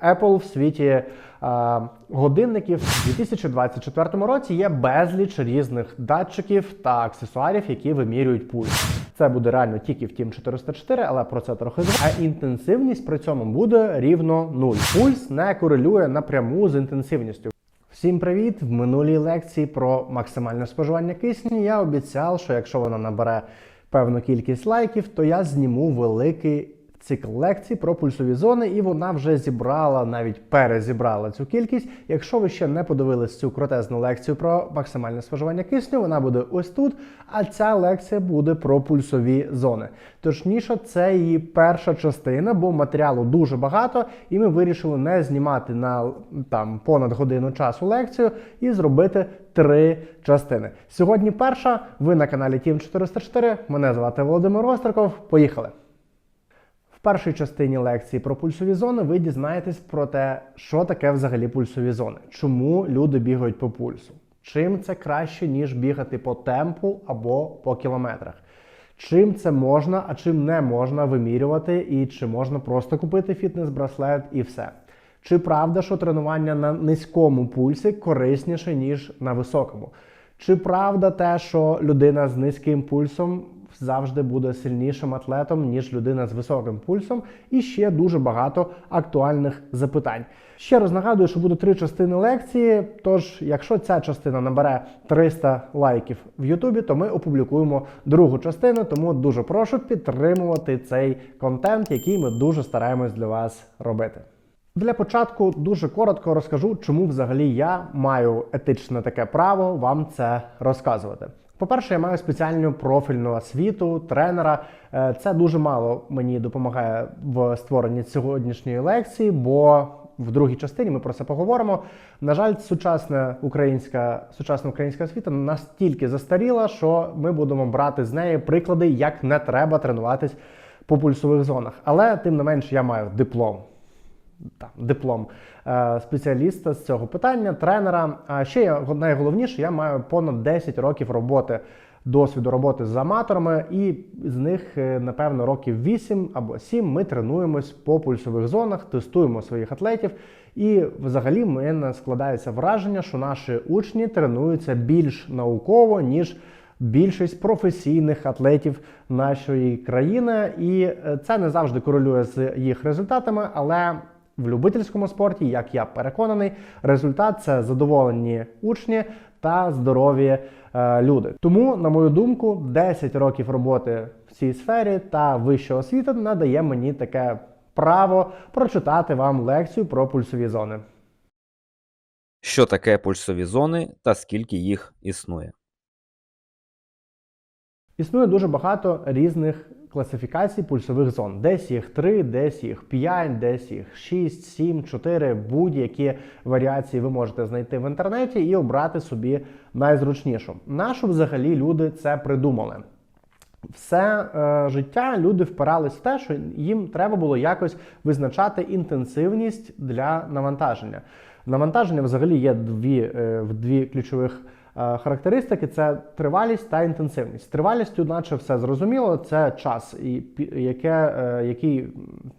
Apple в світі е, годинників в 2024 році є безліч різних датчиків та аксесуарів, які вимірюють пульс. Це буде реально тільки в Team 404, але про це трохи згодом. А інтенсивність при цьому буде рівно 0. Пульс не корелює напряму з інтенсивністю. Всім привіт! В минулій лекції про максимальне споживання кисню я обіцяв, що якщо вона набере певну кількість лайків, то я зніму великий цикл лекцій про пульсові зони, і вона вже зібрала, навіть перезібрала цю кількість. Якщо ви ще не подивились цю крутезну лекцію про максимальне споживання кисню, вона буде ось тут. А ця лекція буде про пульсові зони. Точніше, це її перша частина, бо матеріалу дуже багато, і ми вирішили не знімати на там понад годину часу лекцію і зробити три частини. Сьогодні перша. Ви на каналі Team 404. Мене звати Володимир Остриков. Поїхали! Першій частині лекції про пульсові зони ви дізнаєтесь про те, що таке взагалі пульсові зони, чому люди бігають по пульсу, чим це краще, ніж бігати по темпу або по кілометрах. Чим це можна, а чим не можна вимірювати, і чи можна просто купити фітнес-браслет і все. Чи правда, що тренування на низькому пульсі корисніше, ніж на високому? Чи правда те, що людина з низьким пульсом завжди буде сильнішим атлетом, ніж людина з високим пульсом, і ще дуже багато актуальних запитань. Ще раз нагадую, що буде три частини лекції. Тож, якщо ця частина набере 300 лайків в Ютубі, то ми опублікуємо другу частину. Тому дуже прошу підтримувати цей контент, який ми дуже стараємось для вас робити. Для початку дуже коротко розкажу, чому взагалі я маю етичне таке право вам це розказувати. По-перше, я маю спеціальну профільну освіту тренера. Е, Це дуже мало мені допомагає в створенні сьогоднішньої лекції, бо в другій частині ми про це поговоримо. На жаль, сучасна українська сучасна українська освіта настільки застаріла, що ми будемо брати з неї приклади, як не треба тренуватись по пульсових зонах. Але тим не менш я маю диплом там, диплом спеціаліста з цього питання, тренера. А ще найголовніше, я маю понад 10 років роботи, досвіду роботи з аматорами, і з них, е, напевно, років 8 або 7 ми тренуємось по пульсових зонах, тестуємо своїх атлетів. І взагалі мене складається враження, що наші учні тренуються більш науково, ніж більшість професійних атлетів нашої країни. І е, це не завжди корелює з їх результатами, але в любительському спорті, як я переконаний, результат це задоволені учні та здорові е, люди. Тому, на мою думку, 10 років роботи в цій сфері та вища освіта надає мені таке право прочитати вам лекцію про пульсові зони. Що таке пульсові зони та скільки їх існує? Існує дуже багато різних класифікацій пульсових зон. Десь їх 3, десь їх 5, десь їх 6, 7, 4, будь-які варіації ви можете знайти в інтернеті і обрати собі найзручнішу. Нашу взагалі люди це придумали. Все е, життя люди впирались в те, що їм треба було якось визначати інтенсивність для навантаження. Навантаження взагалі є дві, е, в дві ключових характеристики: це тривалість та інтенсивність. З Тривалістю, наче все зрозуміло, це час, яке, е, який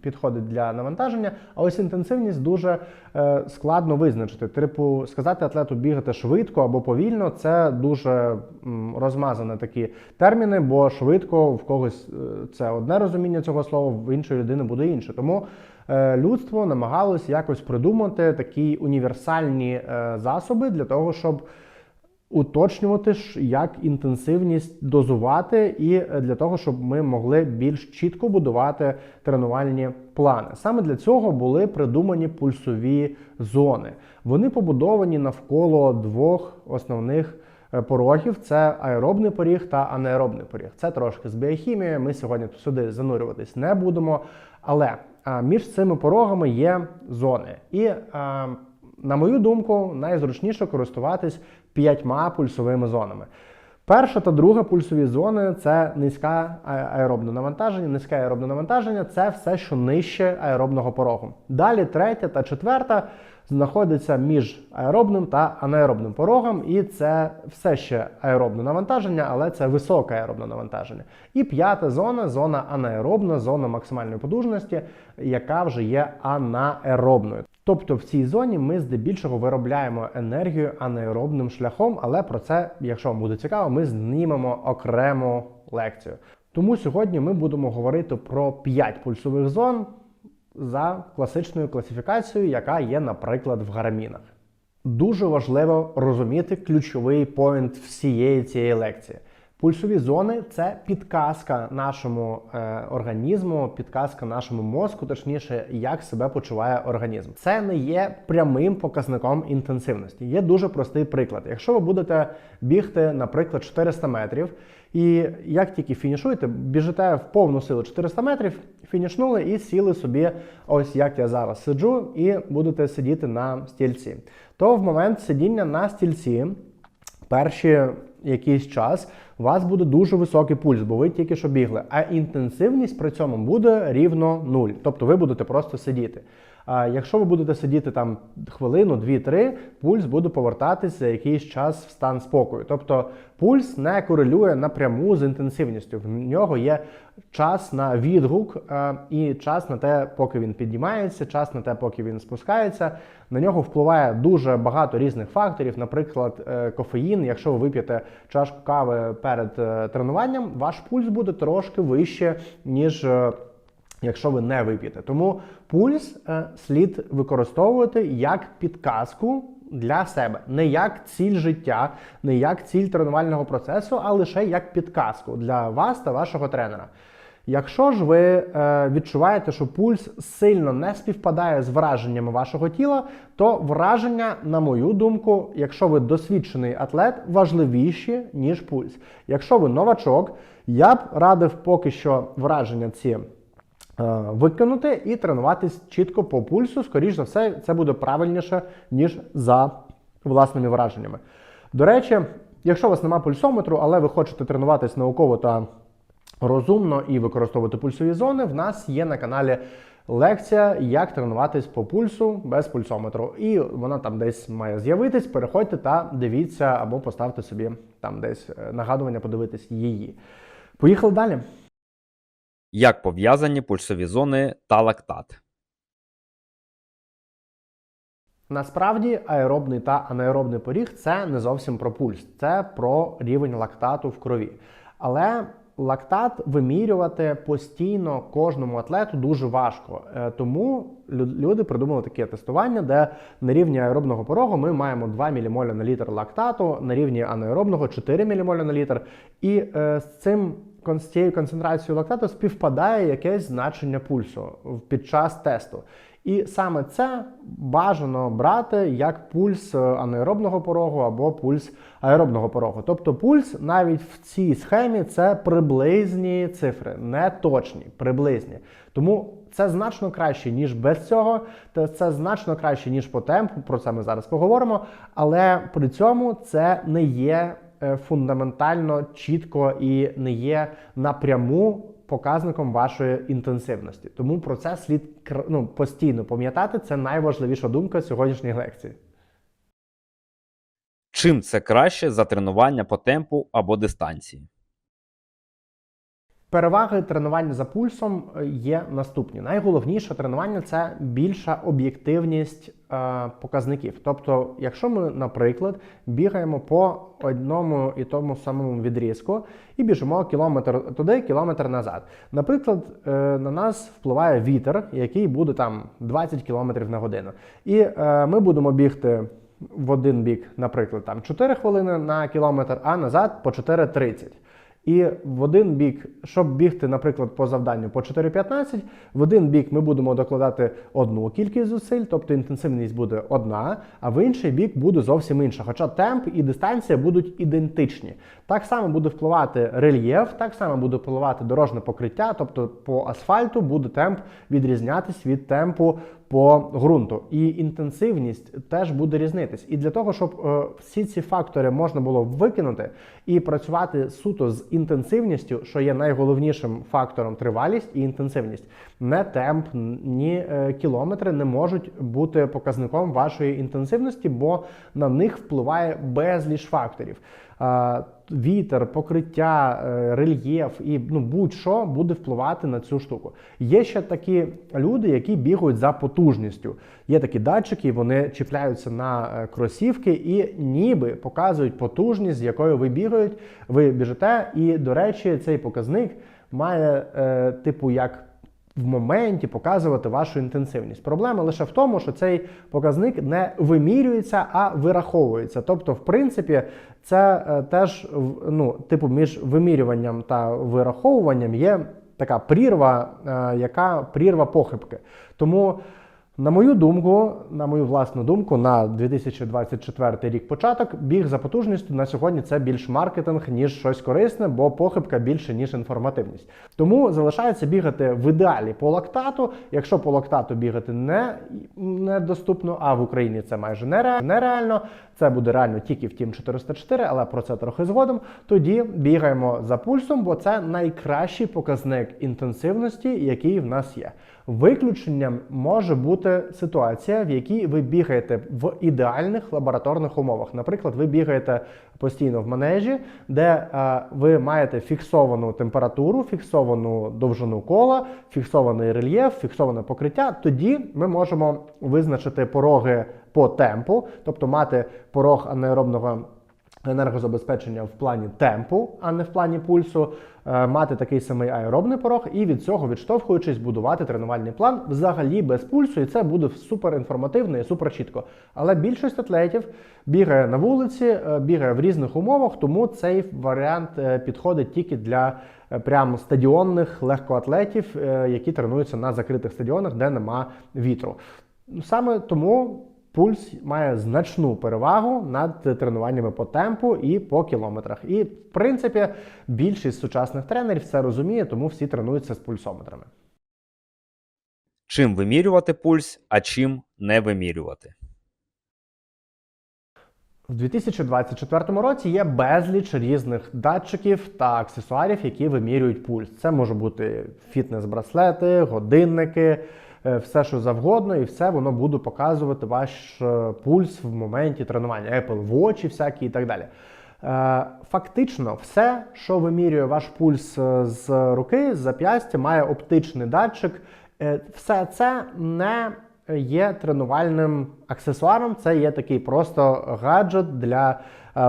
підходить для навантаження. А ось інтенсивність дуже е, складно визначити. Типу, сказати атлету бігати швидко або повільно це дуже розмазані такі терміни, бо швидко в когось е, це одне розуміння цього слова, в іншої людини буде інше. Тому е, людство намагалось якось придумати такі універсальні е, засоби для того, щоб уточнювати як інтенсивність дозувати, і е, для того, щоб ми могли більш чітко будувати тренувальні плани. Саме для цього були придумані пульсові зони. Вони побудовані навколо двох основних. е, Порогів це аеробний поріг та анаеробний поріг. Це трошки з біохімії. Ми сьогодні сюди занурюватись не будемо. Але а, між цими порогами є зони. І на мою думку, найзручніше користуватись п'ятьма пульсовими зонами. Перша та друга пульсові зони це низьке аеробне навантаження. Низьке аеробне навантаження це все, що нижче аеробного порогу. Далі третя та четверта знаходиться між аеробним та анаеробним порогом, і це все ще аеробне навантаження, але це високе аеробне навантаження. І п'ята зона зона анаеробна, зона максимальної потужності, яка вже є анаеробною. Тобто в цій зоні ми здебільшого виробляємо енергію анаеробним шляхом, але про це, якщо вам буде цікаво, ми знімемо окрему лекцію. Тому сьогодні ми будемо говорити про 5 пульсових зон за класичною класифікацією, яка є, наприклад, в гарамінах. Дуже важливо розуміти ключовий поінт всієї цієї лекції. Пульсові зони це підказка нашому е, організму, підказка нашому мозку, точніше, як себе почуває організм. Це не є прямим показником інтенсивності. Є дуже простий приклад. Якщо ви будете бігти, наприклад, 400 метрів, і як тільки фінішуєте, біжите в повну силу 400 метрів, фінішнули і сіли собі, ось як я зараз сиджу, і будете сидіти на стільці. То в момент сидіння на стільці перші якийсь час у вас буде дуже високий пульс, бо ви тільки що бігли. А інтенсивність при цьому буде рівно нуль. Тобто ви будете просто сидіти. А якщо ви будете сидіти там хвилину, дві-три, пульс буде повертатись за якийсь час в стан спокою. Тобто пульс не корелює напряму з інтенсивністю. В нього є час на відгук е, і час на те, поки він піднімається, час на те, поки він спускається. На нього впливає дуже багато різних факторів. Наприклад, е, кофеїн. Якщо ви вип'єте чашку кави перед е, тренуванням, ваш пульс буде трошки вище, ніж. Якщо ви не вип'єте, тому пульс е, слід використовувати як підказку для себе, не як ціль життя, не як ціль тренувального процесу, а лише як підказку для вас та вашого тренера. Якщо ж ви е, відчуваєте, що пульс сильно не співпадає з враженнями вашого тіла, то враження, на мою думку, якщо ви досвідчений атлет, важливіші, ніж пульс. Якщо ви новачок, я б радив поки що враження ці е, викинути і тренуватись чітко по пульсу. Скоріше за все, це буде правильніше, ніж за власними враженнями. До речі, якщо у вас немає пульсометру, але ви хочете тренуватись науково та розумно і використовувати пульсові зони, в нас є на каналі лекція, як тренуватись по пульсу без пульсометру. І вона там десь має з'явитись. Переходьте та дивіться або поставте собі там десь е, нагадування, подивитись її. Поїхали далі. Як пов'язані пульсові зони та лактат? Насправді аеробний та анаеробний поріг це не зовсім про пульс, це про рівень лактату в крові. Але лактат вимірювати постійно кожному атлету дуже важко. Е, Тому люди придумали таке тестування, де на рівні аеробного порогу ми маємо 2 мілімолі на літр лактату, на рівні анаеробного 4 мілімолі на літр. І е, з цим з цією концентрацією лактату співпадає якесь значення пульсу під час тесту. І саме це бажано брати як пульс е, анаеробного порогу або пульс аеробного порогу. Тобто пульс навіть в цій схемі це приблизні цифри, не точні, приблизні. Тому це значно краще, ніж без цього, це значно краще, ніж по темпу. Про це ми зараз поговоримо. Але при цьому це не є фундаментально чітко і не є напряму показником вашої інтенсивності. Тому про це слід ну, постійно пам'ятати. Це найважливіша думка сьогоднішньої лекції. Чим це краще за тренування по темпу або дистанції? Переваги тренування за пульсом е, є наступні. Найголовніше тренування це більша об'єктивність е, показників. Тобто, якщо ми, наприклад, бігаємо по одному і тому самому відрізку і біжимо кілометр туди, кілометр назад. Наприклад, е, на нас впливає вітер, який буде там 20 км на годину. І е, ми будемо бігти в один бік, наприклад, там 4 хвилини на кілометр, а назад по 4.30. І в один бік, щоб бігти, наприклад, по завданню по 4.15, в один бік ми будемо докладати одну кількість зусиль, тобто інтенсивність буде одна, а в інший бік буде зовсім інша. Хоча темп і дистанція будуть ідентичні. Так само буде впливати рельєф, так само буде впливати дорожне покриття, тобто по асфальту буде темп відрізнятись від темпу по ґрунту. І інтенсивність теж буде різнитись. І для того, щоб е, всі ці фактори можна було викинути і працювати суто з інтенсивністю, що є найголовнішим фактором тривалість і інтенсивність, не темп, ні е, кілометри не можуть бути показником вашої інтенсивності, бо на них впливає безліч факторів. Вітер, покриття, е, рельєф і ну будь-що буде впливати на цю штуку. Є ще такі люди, які бігають за потужністю. Є такі датчики, вони чіпляються на е, кросівки і ніби показують потужність, з якою ви бігають. Ви біжите. І, до речі, цей показник має е, типу як в моменті показувати вашу інтенсивність. Проблема лише в тому, що цей показник не вимірюється, а вираховується. Тобто, в принципі, це е, теж ну, типу, між вимірюванням та вираховуванням є така прірва, е, яка прірва похибки. Тому. На мою думку, на мою власну думку, на 2024 рік початок біг за потужністю на сьогодні це більш маркетинг, ніж щось корисне, бо похибка більше, ніж інформативність. Тому залишається бігати в ідеалі по лактату. Якщо по лактату бігати не, недоступно, а в Україні це майже нере- нереально. Це буде реально тільки в Team 404, але про це трохи згодом. Тоді бігаємо за пульсом, бо це найкращий показник інтенсивності, який в нас є. Виключенням може бути ситуація, в якій ви бігаєте в ідеальних лабораторних умовах. Наприклад, ви бігаєте постійно в манежі, де е, ви маєте фіксовану температуру, фіксовану довжину кола, фіксований рельєф, фіксоване покриття. Тоді ми можемо визначити пороги по темпу, тобто мати порог анаеробного енергозабезпечення в плані темпу, а не в плані пульсу, е, мати такий самий аеробний порог, і від цього відштовхуючись, будувати тренувальний план взагалі без пульсу, і це буде супер інформативно і супер чітко. Але більшість атлетів бігає на вулиці, е, бігає в різних умовах, тому цей варіант е, підходить тільки для прям стадіонних легкоатлетів, які тренуються на закритих стадіонах, де нема вітру. Саме тому. Пульс має значну перевагу над тренуваннями по темпу і по кілометрах. І, в принципі, більшість сучасних тренерів це розуміє, тому всі тренуються з пульсометрами. Чим вимірювати пульс, а чим не вимірювати? В 2024 році є безліч різних датчиків та аксесуарів, які вимірюють пульс. Це може бути фітнес-браслети, годинники, все що завгодно, і все воно буде показувати ваш е, пульс в моменті тренування, Apple Watch і всякі і так далі. Е, Фактично, все, що вимірює ваш пульс е, з руки, з зап'ястя, має оптичний датчик. Е, Все це не є тренувальним аксесуаром. Це є такий просто гаджет для е,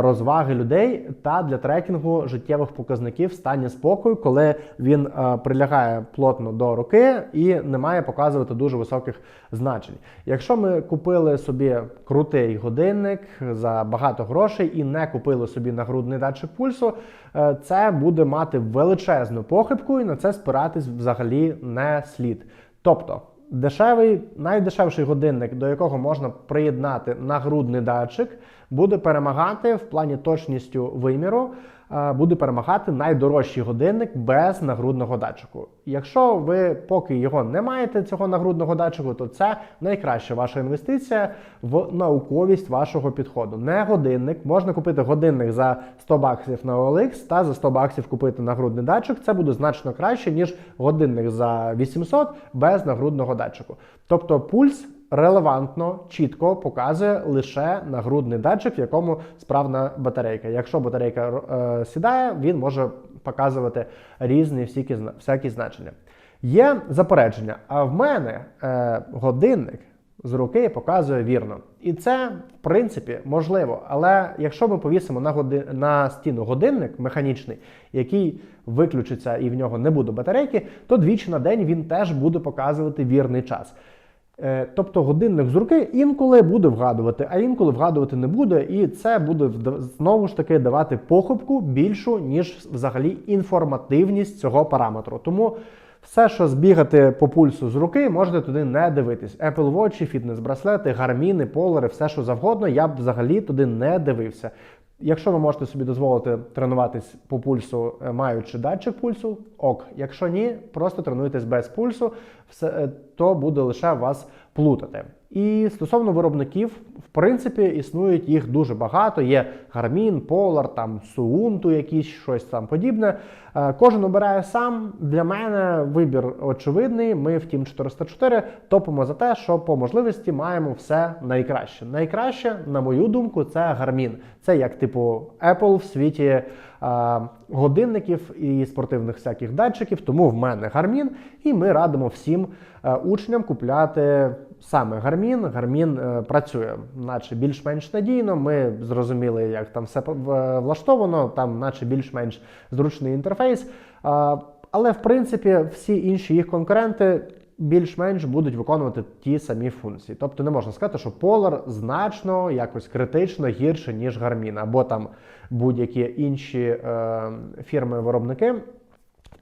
розваги людей та для трекінгу життєвих показників в стані спокою, коли він е, прилягає плотно до руки і не має показувати дуже високих значень. Якщо ми купили собі крутий годинник за багато грошей і не купили собі нагрудний датчик пульсу, е, це буде мати величезну похибку, і на це спиратись взагалі не слід. Тобто. Дешевий, найдешевший годинник, до якого можна приєднати нагрудний датчик, буде перемагати в плані точністю виміру, буде перемагати найдорожчий годинник без нагрудного датчику. Якщо ви поки його не маєте, цього нагрудного датчику, то це найкраща ваша інвестиція в науковість вашого підходу. Не годинник, можна купити годинник за 100 баксів на OLX та за 100 баксів купити нагрудний датчик. Це буде значно краще, ніж годинник за 800 без нагрудного датчику. Тобто пульс релевантно, чітко показує лише нагрудний датчик, в якому справна батарейка. Якщо батарейка е, сідає, він може показувати різні всякі, зна- всякі значення. Є заперечення, а в мене е, годинник з руки показує вірно. І це, в принципі, можливо. Але якщо ми повісимо на, годи... на стіну годинник механічний, який виключиться і в нього не буде батарейки, то двічі на день він теж буде показувати вірний час. Е, Тобто годинник з руки інколи буде вгадувати, а інколи вгадувати не буде, і це буде знову ж таки давати похибку більшу, ніж взагалі інформативність цього параметру. Тому все, що збігати по пульсу з руки, можете туди не дивитись. Apple Watch, фітнес-браслети, гарміни, полери, все що завгодно, я б взагалі туди не дивився. Якщо ви можете собі дозволити тренуватись по пульсу, е, маючи датчик пульсу, ок. Якщо ні, просто тренуйтесь без пульсу, все, е, то буде лише вас плутати. І стосовно виробників, в принципі, існують їх дуже багато. Є Garmin, Polar, там Suunto, якісь щось там подібне. Е, Кожен обирає сам. Для мене вибір очевидний. Ми в Team 404 топимо за те, що по можливості маємо все найкраще. Найкраще, на мою думку, це Garmin. Це як типу Apple в світі е, годинників і спортивних всяких датчиків. Тому в мене Garmin, і ми радимо всім е, учням купляти саме Garmin. Garmin е, працює, наче більш-менш надійно. Ми зрозуміли, як там все в- влаштовано, там, наче більш-менш зручний інтерфейс. А, Але в принципі всі інші їх конкуренти більш-менш будуть виконувати ті самі функції. Тобто не можна сказати, що Polar значно якось критично гірше, ніж Garmin, або там будь-які інші е, фірми-виробники.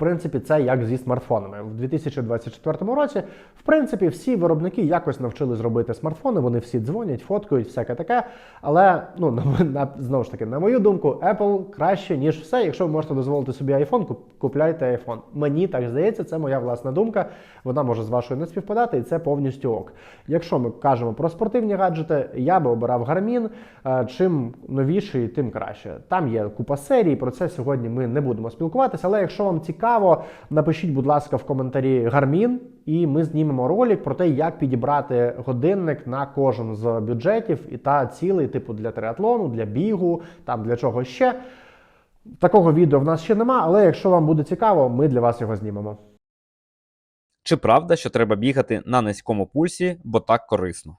Принципі, це як зі смартфонами. В 2024 році, в принципі, всі виробники якось навчили зробити смартфони. Вони всі дзвонять, фоткають, всяке таке. Але ну на, на знову ж таки, на мою думку, Apple краще ніж все. Якщо ви можете дозволити собі iPhone, куп- купляйте iPhone. Мені так здається, це моя власна думка. Вона може з вашою не співпадати, і це повністю ок. Якщо ми кажемо про спортивні гаджети, я би обирав Garmin. Е, Чим новіший, тим краще. Там є купа серій. Про це сьогодні ми не будемо спілкуватися. Але якщо вам цікаво, напишіть, будь ласка, в коментарі Garmin, і ми знімемо ролик про те, як підібрати годинник на кожен з бюджетів і та цілий, типу для триатлону, для бігу, там для чого ще. Такого відео в нас ще нема, але якщо вам буде цікаво, ми для вас його знімемо. Чи правда, що треба бігати на низькому пульсі, бо так корисно?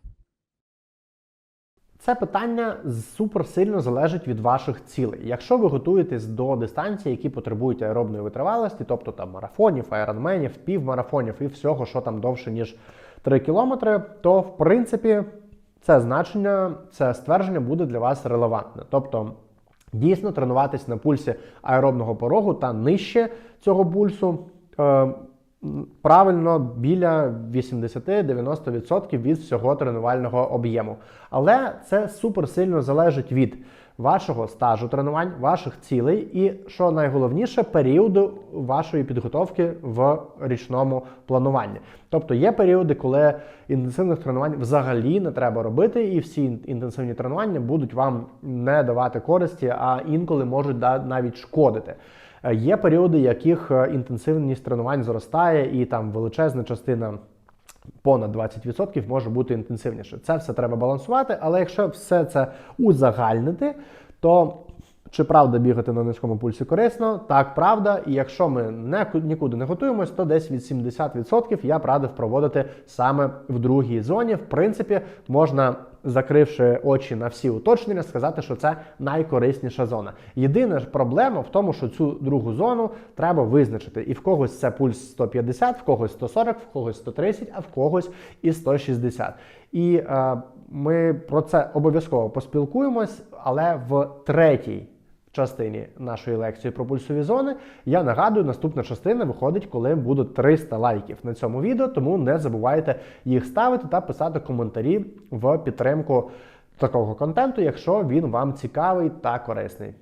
Це питання супер сильно залежить від ваших цілей. Якщо ви готуєтесь до дистанцій, які потребують аеробної витривалості, тобто там марафонів, айронменів, півмарафонів і всього, що там довше ніж 3 кілометри, то в принципі це значення, це ствердження буде для вас релевантне. Тобто дійсно тренуватись на пульсі аеробного порогу та нижче цього пульсу. Е, Правильно біля 80-90% від всього тренувального об'єму. Але це супер сильно залежить від вашого стажу тренувань, ваших цілей і, що найголовніше, періоду вашої підготовки в річному плануванні. Тобто є періоди, коли інтенсивних тренувань взагалі не треба робити, і всі інтенсивні тренування будуть вам не давати користі, а інколи можуть навіть шкодити. Е, Є періоди, яких е, інтенсивність тренувань зростає, і там величезна частина. Понад 20% може бути інтенсивніше. Це все треба балансувати, але якщо все це узагальнити, то чи правда бігати на низькому пульсі корисно? Так, правда. І якщо ми не, нікуди не готуємось, то десь від 70% я б радив проводити саме в другій зоні. В принципі, можна, закривши очі на всі уточнення, сказати, що це найкорисніша зона. Єдина ж проблема в тому, що цю другу зону треба визначити. І в когось це пульс 150, в когось 140, в когось 130, а в когось і 160. І е, ми про це обов'язково поспілкуємось, але в третій частині нашої лекції про пульсові зони. Я нагадую, наступна частина виходить, коли буде 300 лайків на цьому відео, тому не забувайте їх ставити та писати коментарі в підтримку такого контенту, якщо він вам цікавий та корисний.